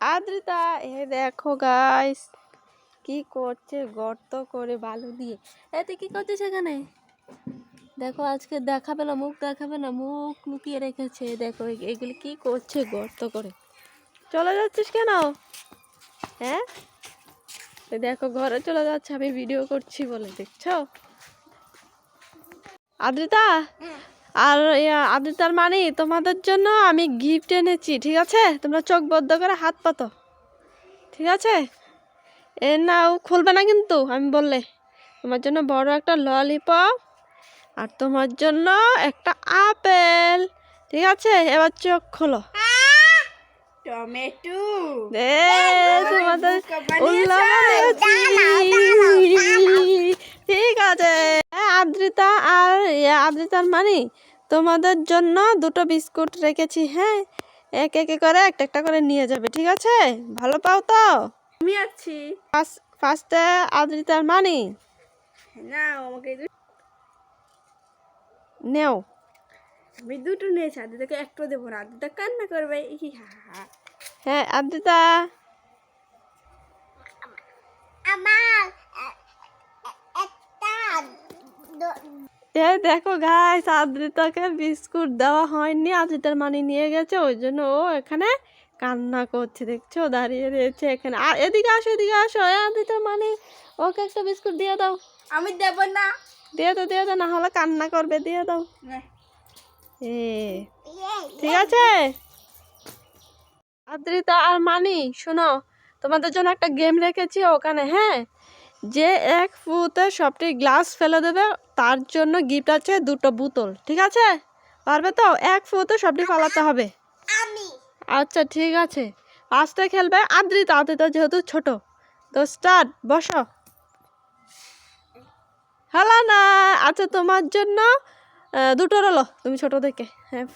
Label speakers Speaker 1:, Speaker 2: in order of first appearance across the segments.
Speaker 1: আদ্রিতা, এ দেখো গাইস কি করছে গর্ত করে বালু দিয়ে। এতে কি করছিস এখানে? দেখো, আজকে দেখাবে না, মুখ দেখাবে না, মুখ লুকিয়ে রেখেছে। দেখো এগুলি কি করছে গর্ত করে। চলে যাচ্ছিস কেন? হ্যাঁ? দেখো, ঘরে চলে যাচ্ছে, আমি ভিডিও করছি বলে, দেখছ? আদ্রিতা? আর ইয়া, আদ্রিতার মানে তোমাদের জন্য আমি গিফট এনেছি ঠিক আছে? তোমরা চোখ বদ্ধ করে হাত পাতো। ঠিক আছে? এ না ও খুলবে না কিন্তু আমি বললে। তোমার জন্য বড় একটা ললিপপ আর তোমার জন্য একটা আপেল। ঠিক আছে? এবার চোখ খোলো।
Speaker 2: টমেটো।
Speaker 1: তোমাদের ঠিক আছে। আদ্রিতা আর আদ্রিতার মানে তোমাদের জন্য দুটো বিস্কুট রেখেছি হ্যাঁ? এক এক করে একটা একটা করে নিয়ে যাবে ঠিক আছে? ভালো পাও তো?
Speaker 2: আমি আছি।
Speaker 1: ফার্স্ট আদ্রিতার মানে?
Speaker 2: না আমাকে দু-
Speaker 1: নেও।
Speaker 2: আমি দুটো নিয়েছি আদিদাকে একটু দেবো না। আদিদা কান্না করবে হি হা হা হা।
Speaker 1: হ্যাঁ আদ্রিতা এ দেখো গাইস আদ্রিতাকে বিস্কুট দেওয়া হয়নি আদ্রিতার মানি নিয়ে গেছে ওই জন্য ও এখানে কান্না করছে দেখছ? দাঁড়িয়ে রয়েছে এখানে। আর এদিকে আসো এদিকে আসো। এ আদ্রিতার মানি ওকে একটা বিস্কুট দিয়ে দাও।
Speaker 2: আমি দেবো না।
Speaker 1: দিয়ে দাও দিয়ে দাও না হলে কান্না করবে দিয়ে দাও। এ ঠিক আছে? আদ্রিতা আর মানি শোনো তোমাদের জন্য একটা গেম রেখেছি ওখানে হ্যাঁ? যে এক ফুতে সবটি গ্লাস ফেলে দেবে তার জন্য গিফট আছে দুটো বোতল ঠিক আছে? পারবে তো? এক ফুতে সবটি ফালাতে হবে। আচ্ছা ঠিক আছে। পাঁচটা খেলবে আদ্রিতা আদ্রিতা যেহেতু ছোট। তো স্টার্ট বসো। হলো না। আচ্ছা তোমার জন্য দুটো রলো তুমি ছোট দেখে। হ্যাঁ।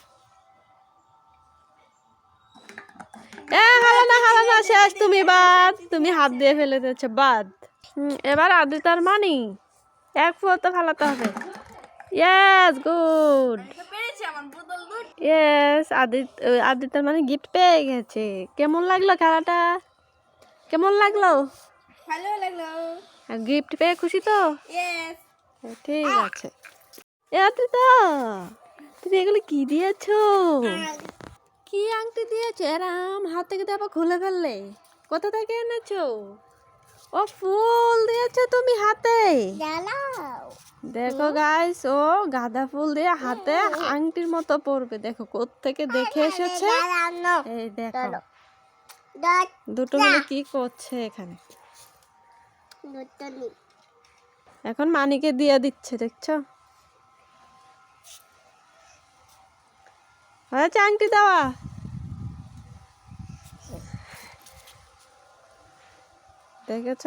Speaker 1: হ্যাঁ হলো না হলো না শেষ তুমি বাদ। তুমি হাত দিয়ে ফেলে দিয়েছ বাদ। এবার আদিতার মানি এক ফুয়াতে ফালাতে হবে। ইয়েস গুড ইয়েস আদিত আদিতার মানে গিফট পেয়ে গেছে। কেমন লাগল খেলাটা? কেমন লাগল?
Speaker 2: ভালো লাগল।
Speaker 1: গিফট পেয়ে খুশি তো?
Speaker 2: ইয়েস
Speaker 1: হ্যাঁ, ঠিক আছে। এ আদিতা তুমি এগুলো কি দিয়েছ? কি আংটি দিয়েছ? এরাম হাত থেকে তো আবার খুলে ফেললে। কোথা থেকে এনেছো? ও ফুল দিয়েছ তুমি হাতে। দেখো গাইস ও গাঁদা ফুল দিয়ে হাতে আংটির মতো পরবে। দেখো থেকে দেখে এসেছে। এই দেখো। দুটো মিলে কি করছে এখানে? এখন মানিকে দিয়ে দিচ্ছে দেখছ? হয়েছে আংটি দেওয়া? দেখেছ